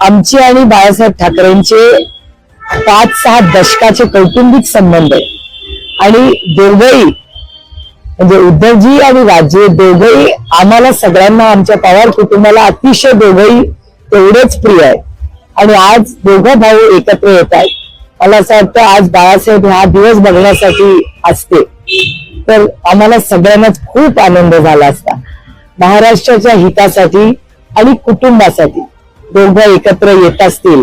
आमचे आणि बाळासाहेब ठाकरेंचे पाच सहा दशकाचे कौटुंबिक संबंध आहे. आणि दोघही म्हणजे उद्धवजी आणि राजे दोघही आम्हाला सगळ्यांना आमच्या पवार कुटुंबाला अतिशय दोघही तेवढेच प्रिय आहे आणि आज दोघं भाऊ एकत्र येत आहेत. मला असं वाटतं आज बाळासाहेब हा दिवस बघण्यासाठी असते. तर आम्हाला सगळ्यांनाच खूप आनंद झाला असता. महाराष्ट्राच्या हितासाठी आणि कुटुंबासाठी. दोघं एकत्र येत असतील.